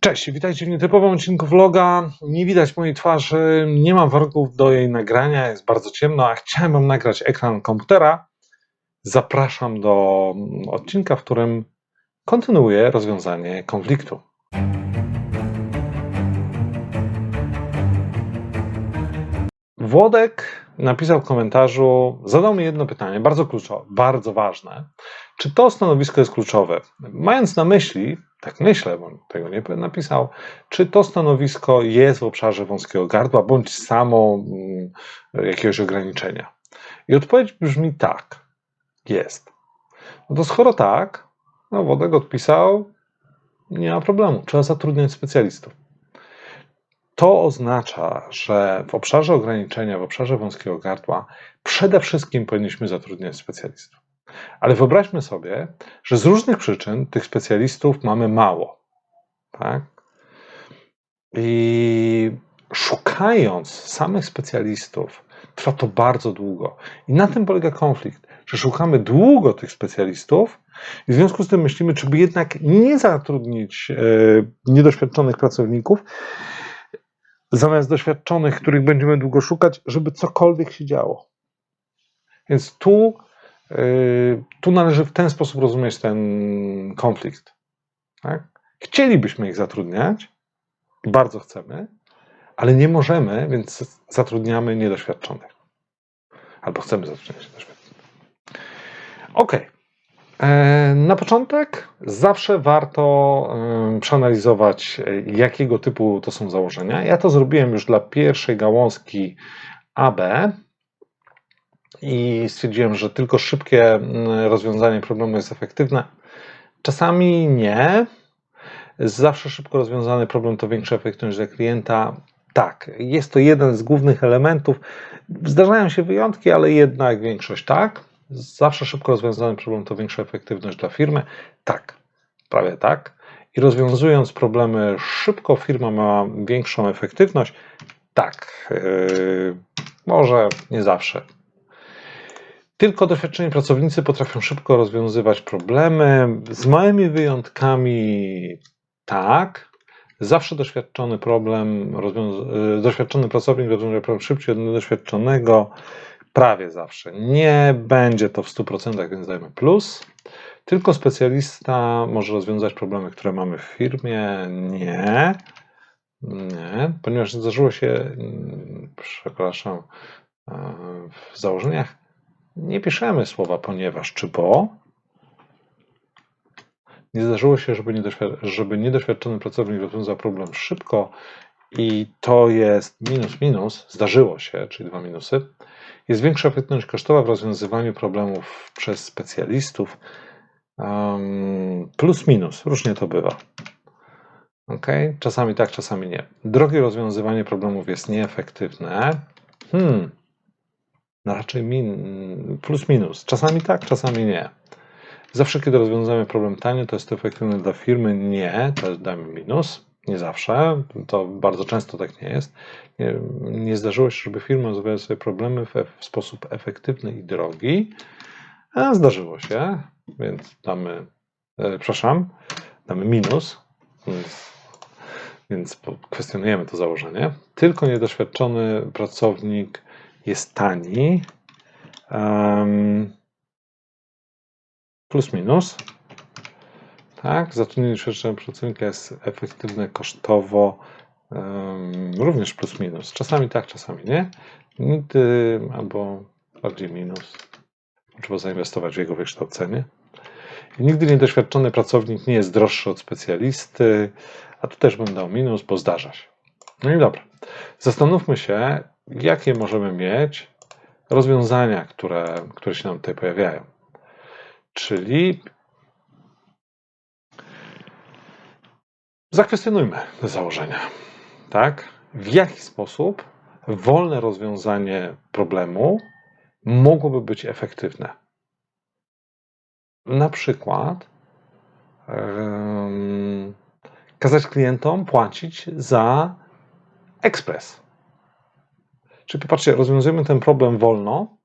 Cześć, witajcie w nietypowym odcinku vloga. Nie widać mojej twarzy, nie mam warunków do jej nagrania, jest bardzo ciemno, a chciałem wam nagrać ekran komputera. Zapraszam do odcinka, w którym kontynuuję rozwiązanie konfliktu. Włodek napisał w komentarzu, zadał mi jedno pytanie, bardzo kluczowe, bardzo ważne. Czy to stanowisko jest kluczowe? Mając na myśli, tak myślę, bo tego nie napisał, czy to stanowisko jest w obszarze wąskiego gardła, bądź samo mm, jakiegoś ograniczenia? I odpowiedź brzmi tak, jest. No to skoro tak, no Wodek odpisał, nie ma problemu, trzeba zatrudniać specjalistów. To oznacza, że w obszarze ograniczenia, w obszarze wąskiego gardła, przede wszystkim powinniśmy zatrudniać specjalistów. Ale wyobraźmy sobie, że z różnych przyczyn tych specjalistów mamy mało. Tak? I szukając samych specjalistów, trwa to bardzo długo. I na tym polega konflikt, że szukamy długo tych specjalistów i w związku z tym myślimy, czy by jednak nie zatrudnić e, niedoświadczonych pracowników, zamiast doświadczonych, których będziemy długo szukać, żeby cokolwiek się działo. Więc tu, yy, tu należy w ten sposób rozumieć ten konflikt. Tak? Chcielibyśmy ich zatrudniać, bardzo chcemy, ale nie możemy, więc zatrudniamy niedoświadczonych. Albo chcemy zatrudniać niedoświadczonych. Ok. Na początek zawsze warto przeanalizować, e, jakiego typu to są założenia. Ja to zrobiłem już dla pierwszej gałązki AB i stwierdziłem, że tylko szybkie rozwiązanie problemu jest efektywne. Czasami nie. Zawsze szybko rozwiązany problem to większa efektywność dla klienta. Tak, jest to jeden z głównych elementów. Zdarzają się wyjątki, ale jednak większość tak. Zawsze szybko rozwiązany problem to większa efektywność dla firmy. Tak, prawie tak. I rozwiązując problemy szybko, firma ma większą efektywność. Tak, yy, może nie zawsze. Tylko doświadczeni pracownicy potrafią szybko rozwiązywać problemy. Z małymi wyjątkami, tak. Zawsze doświadczony problem, yy, doświadczony pracownik rozwiązuje problem szybciej od niedoświadczonego. Prawie zawsze. Nie będzie to w 100%, więc dajmy plus. Tylko specjalista może rozwiązać problemy, które mamy w firmie. Nie. Nie, ponieważ zdarzyło się, mm, przepraszam, e, w założeniach nie piszemy słowa ponieważ czy bo. Nie zdarzyło się, żeby, niedoświad- żeby niedoświadczony pracownik rozwiązał problem szybko i to jest minus minus, zdarzyło się, czyli dwa minusy. Jest większa efektywność kosztowa w rozwiązywaniu problemów przez specjalistów. Um, plus minus, różnie to bywa. Ok, czasami tak, czasami nie. Drogie rozwiązywanie problemów jest nieefektywne. Hmm, no raczej min, plus minus. Czasami tak, czasami nie. Zawsze, kiedy rozwiązujemy problem tanio, to jest to efektywne dla firmy. Nie, to dajmy minus. Nie zawsze, to bardzo często tak nie jest. Nie, nie zdarzyło się, żeby firma rozwiązała sobie problemy w, w sposób efektywny i drogi. A zdarzyło się, więc damy, e, przepraszam, damy minus, więc, więc kwestionujemy to założenie. Tylko niedoświadczony pracownik jest tani. Um, plus minus. Tak, zatrudnienie doświadczonego pracownika jest efektywne kosztowo, um, również plus minus. Czasami tak, czasami nie. Nigdy albo bardziej minus. Trzeba zainwestować w jego wykształcenie. I nigdy niedoświadczony pracownik nie jest droższy od specjalisty, a tu też bym dał minus, bo zdarza się. No i dobra. Zastanówmy się, jakie możemy mieć rozwiązania, które, które się nam tutaj pojawiają. Czyli Zakwestionujmy te założenia. Tak? W jaki sposób wolne rozwiązanie problemu mogłoby być efektywne? Na przykład kazać klientom płacić za ekspres. Czyli popatrzcie, rozwiązujemy ten problem wolno,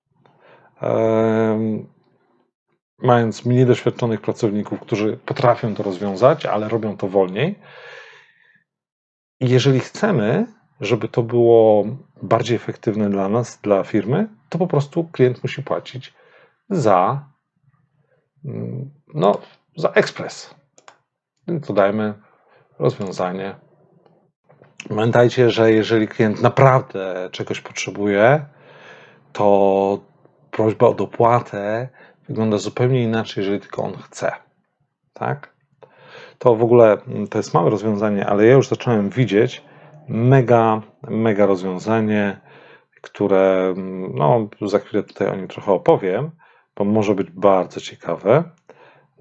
mając mniej doświadczonych pracowników, którzy potrafią to rozwiązać, ale robią to wolniej. I jeżeli chcemy, żeby to było bardziej efektywne dla nas, dla firmy, to po prostu klient musi płacić za, mm, no, za ekspres. To dajmy rozwiązanie. Pamiętajcie, że jeżeli klient naprawdę czegoś potrzebuje, to prośba o dopłatę wygląda zupełnie inaczej, jeżeli tylko on chce. Tak? To w ogóle mm, to jest małe rozwiązanie, ale ja już zacząłem widzieć mega, mega rozwiązanie, które mm, no, za chwilę tutaj o nim trochę opowiem, bo może być bardzo ciekawe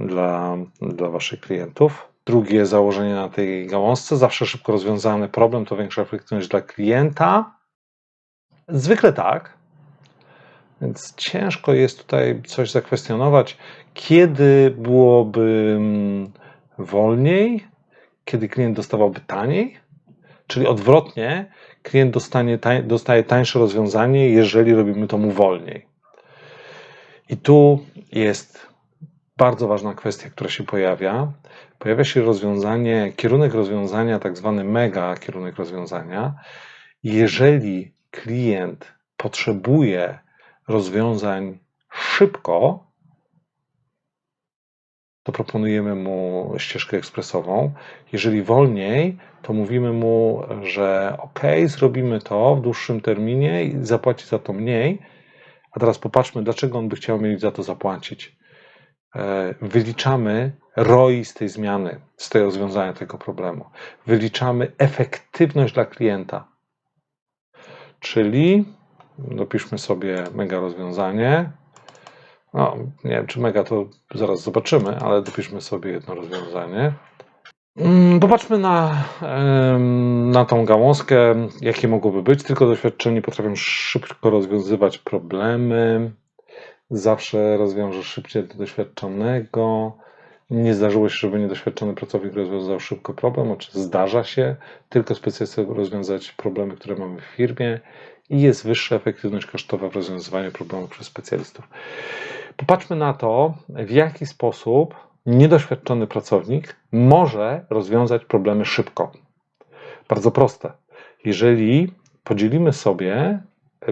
dla, dla Waszych klientów. Drugie założenie na tej gałązce, zawsze szybko rozwiązany problem to większa efektywność dla klienta. Zwykle tak, więc ciężko jest tutaj coś zakwestionować, kiedy byłoby mm, wolniej, kiedy klient dostawałby taniej, czyli odwrotnie, klient dostanie, dostaje tańsze rozwiązanie, jeżeli robimy to mu wolniej. I tu jest bardzo ważna kwestia, która się pojawia. Pojawia się rozwiązanie, kierunek rozwiązania, tak zwany mega kierunek rozwiązania. Jeżeli klient potrzebuje rozwiązań szybko, to proponujemy mu ścieżkę ekspresową. Jeżeli wolniej, to mówimy mu, że ok, zrobimy to w dłuższym terminie i zapłaci za to mniej. A teraz popatrzmy, dlaczego on by chciał mieć za to zapłacić. E, wyliczamy ROI z tej zmiany, z tego rozwiązania tego problemu. Wyliczamy efektywność dla klienta. Czyli dopiszmy sobie mega rozwiązanie. No, nie wiem, czy mega to zaraz zobaczymy, ale dopiszmy sobie jedno rozwiązanie. Mm, popatrzmy na, na tą gałązkę, jakie mogłoby być. Tylko doświadczeni potrafią szybko rozwiązywać problemy. Zawsze rozwiąże szybciej do doświadczonego. Nie zdarzyło się, żeby niedoświadczony pracownik rozwiązał szybko problem, oczywiście zdarza się. Tylko specjalista rozwiązać problemy, które mamy w firmie i jest wyższa efektywność kosztowa w rozwiązywaniu problemów przez specjalistów. Popatrzmy na to, w jaki sposób niedoświadczony pracownik może rozwiązać problemy szybko. Bardzo proste. Jeżeli podzielimy sobie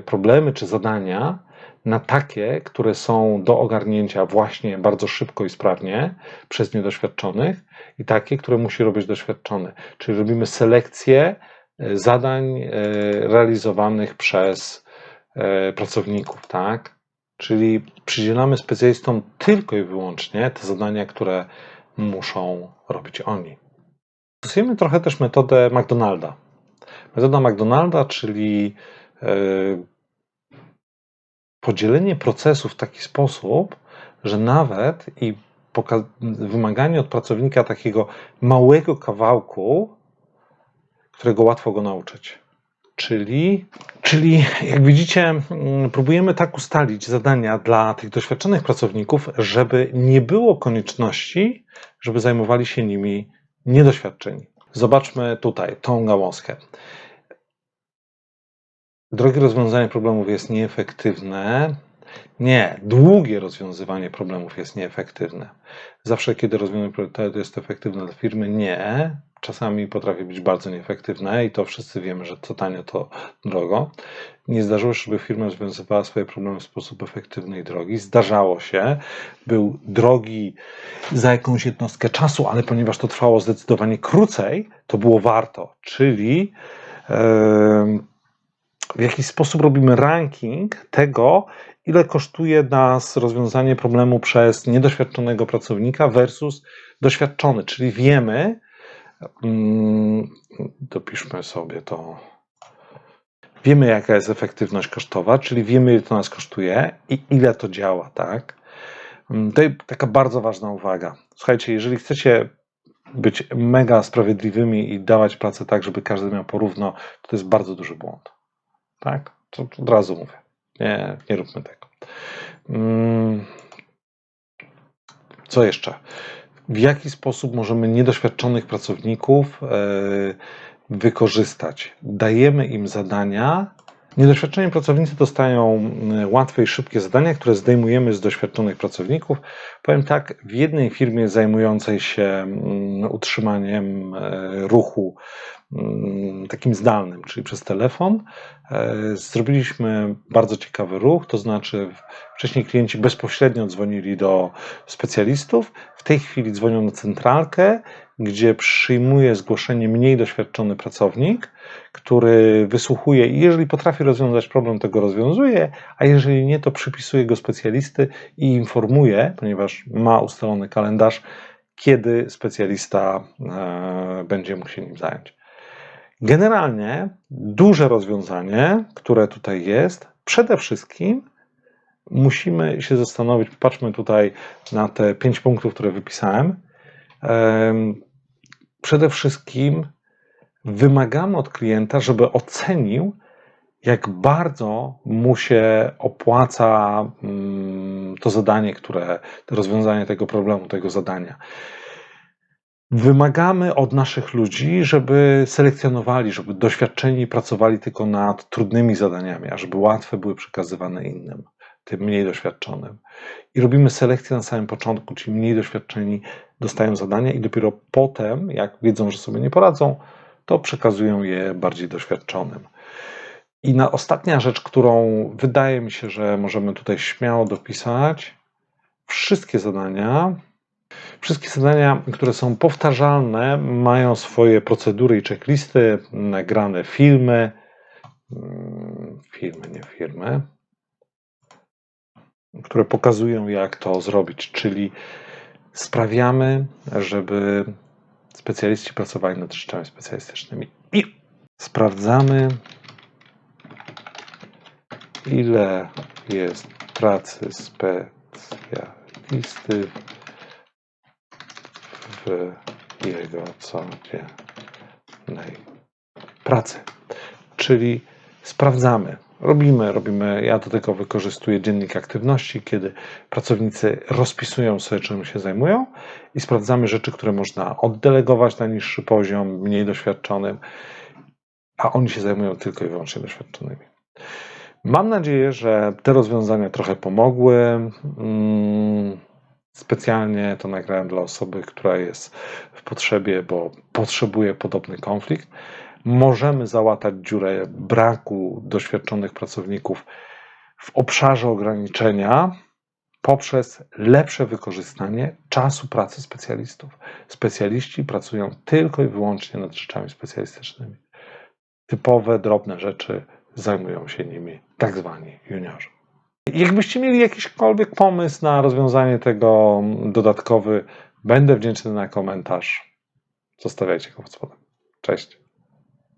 problemy czy zadania na takie, które są do ogarnięcia właśnie bardzo szybko i sprawnie przez niedoświadczonych, i takie, które musi robić doświadczony. Czyli robimy selekcję e, zadań e, realizowanych przez e, pracowników, tak? Czyli przydzielamy specjalistom tylko i wyłącznie te zadania, które muszą robić oni. Stosujemy trochę też metodę McDonalda. Metoda McDonalda, czyli podzielenie procesu w taki sposób, że nawet i wymaganie od pracownika takiego małego kawałku, którego łatwo go nauczyć. Czyli, czyli jak widzicie, mm, próbujemy tak ustalić zadania dla tych doświadczonych pracowników, żeby nie było konieczności, żeby zajmowali się nimi niedoświadczeni. Zobaczmy tutaj tą gałązkę. Drogie rozwiązanie problemów jest nieefektywne. Nie, długie rozwiązywanie problemów jest nieefektywne. Zawsze, kiedy rozwiązanie problemu jest efektywne dla firmy, nie. Czasami potrafi być bardzo nieefektywne i to wszyscy wiemy, że co tanie, to drogo. Nie zdarzyło się, żeby firma rozwiązywała swoje problemy w sposób efektywny i drogi. Zdarzało się, był drogi za jakąś jednostkę czasu, ale ponieważ to trwało zdecydowanie krócej, to było warto. Czyli w jaki sposób robimy ranking tego, ile kosztuje nas rozwiązanie problemu przez niedoświadczonego pracownika versus doświadczony, czyli wiemy, dopiszmy sobie to, wiemy jaka jest efektywność kosztowa, czyli wiemy ile to nas kosztuje i ile to działa, tak? Mm, to jest taka bardzo ważna uwaga. Słuchajcie, jeżeli chcecie być mega sprawiedliwymi i dawać pracę tak, żeby każdy miał porówno, to, to jest bardzo duży błąd. Tak? To, to od razu mówię. Nie, nie róbmy tego. Mm. Co jeszcze? W jaki sposób możemy niedoświadczonych pracowników e, wykorzystać? Dajemy im zadania. Niedoświadczeni pracownicy dostają mm, łatwe i szybkie zadania, które zdejmujemy z doświadczonych pracowników. Powiem tak, w jednej firmie zajmującej się mm, utrzymaniem e, ruchu takim zdalnym, czyli przez telefon. E, Zrobiliśmy bardzo ciekawy ruch, to znaczy wcześniej klienci bezpośrednio dzwonili do specjalistów, w tej chwili dzwonią na centralkę, gdzie przyjmuje zgłoszenie mniej doświadczony pracownik, który wysłuchuje i jeżeli potrafi rozwiązać problem, to go rozwiązuje, a jeżeli nie, to przypisuje go specjalisty i informuje, ponieważ ma ustalony kalendarz, kiedy specjalista e, będzie mógł się nim zająć. Generalnie duże rozwiązanie, które tutaj jest, przede wszystkim musimy się zastanowić, patrzmy tutaj na te pięć punktów, które wypisałem. Em, Przede wszystkim wymagamy od klienta, żeby ocenił, jak bardzo mu się opłaca mm, to zadanie, które, to rozwiązanie tego problemu, tego zadania. Wymagamy od naszych ludzi, żeby selekcjonowali, żeby doświadczeni pracowali tylko nad trudnymi zadaniami, a żeby łatwe były przekazywane innym, tym mniej doświadczonym. I robimy selekcję na samym początku, czyli mniej doświadczeni dostają zadania i dopiero potem, jak wiedzą, że sobie nie poradzą, to przekazują je bardziej doświadczonym. I na ostatnia rzecz, którą wydaje mi się, że możemy tutaj śmiało dopisać, wszystkie zadania, wszystkie zadania, które są powtarzalne, mają swoje procedury i checklisty, nagrane filmy, mm, filmy, nie firmy, które pokazują, jak to zrobić, czyli sprawiamy, żeby specjaliści pracowali nad rzeczami specjalistycznymi. I sprawdzamy, ile jest pracy specjalisty w jego codziennej pracy. Czyli sprawdzamy, robimy, robimy. Ja do tego wykorzystuję dziennik aktywności, kiedy pracownicy rozpisują sobie, czym się zajmują i sprawdzamy rzeczy, które można oddelegować na niższy poziom, mniej doświadczonym, a oni się zajmują tylko i wyłącznie doświadczonymi. Mam nadzieję, że te rozwiązania trochę pomogły. Mm, Specjalnie to nagrałem dla osoby, która jest w potrzebie, bo potrzebuje podobny konflikt. Możemy załatać dziurę braku doświadczonych pracowników w obszarze ograniczenia poprzez lepsze wykorzystanie czasu pracy specjalistów. Specjaliści pracują tylko i wyłącznie nad rzeczami specjalistycznymi. Typowe, drobne rzeczy zajmują się nimi tak zwani juniorzy. Jakbyście mieli jakiśkolwiek pomysł na rozwiązanie tego dodatkowy, będę wdzięczny na komentarz. Zostawiajcie go pod spodem. Cześć.